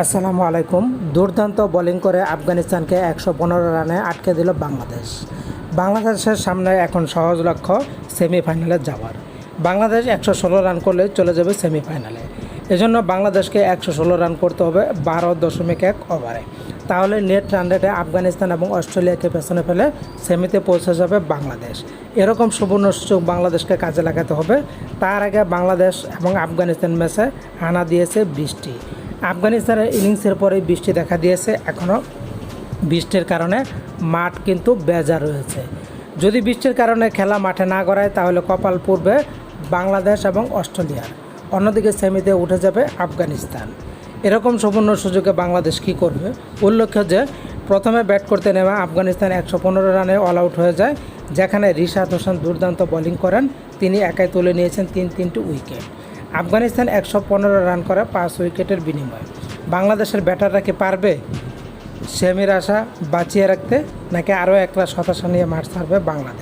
আসসালামু আলাইকুম। দুর্দান্ত বোলিং করে আফগানিস্তানকে একশো পনেরো রানে আটকে দিল বাংলাদেশ। বাংলাদেশের সামনে এখন সহজ লক্ষ্য সেমিফাইনালে যাওয়ার। বাংলাদেশ একশো ষোলো রান করলে চলে যাবে সেমিফাইনালে। এজন্য বাংলাদেশকে একশো ষোলো রান করতে হবে বারো দশমিক এক ওভারে। তাহলে নেট রান রেটে আফগানিস্তান এবং অস্ট্রেলিয়াকে পেছনে ফেলে সেমিতে পৌঁছে যাবে বাংলাদেশ। এরকম সুবর্ণ সুযোগ বাংলাদেশকে কাজে লাগাতে হবে। তার আগে বাংলাদেশ এবং আফগানিস্তান ম্যাচে হানা দিয়েছে বৃষ্টি। আফগানিস্তানের ইনিংসের পরে বৃষ্টি দেখা দিয়েছে। এখনও বৃষ্টির কারণে মাঠ কিন্তু বেজা রয়েছে। যদি বৃষ্টির কারণে খেলা মাঠে না গড়ায়, তাহলে কপাল পূর্বে বাংলাদেশ এবং অস্ট্রেলিয়ার। অন্যদিকে সেমিতে উঠে যাবে আফগানিস্তান। এরকম সুবর্ণ সুযোগে বাংলাদেশ কী করবে? উল্লেখ্য যে, প্রথমে ব্যাট করতে নেওয়া আফগানিস্তান একশো পনেরো রানে অল আউট হয়ে যায়, যেখানে রিশাদ হোসেন দুর্দান্ত বোলিং করেন। তিনি একাই তুলে নিয়েছেন তিন তিনটি উইকেট। আফগানিস্তান একশো পনেরো রান করা পাঁচ উইকেটের বিনিময়ে। বাংলাদেশের ব্যাটাররা কি পারবে? সেমির আশা বাঁচিয়ে রাখতে নাকি আরও একটা হতাশা নিয়ে মাঠ ছাড়বে বাংলাদেশ?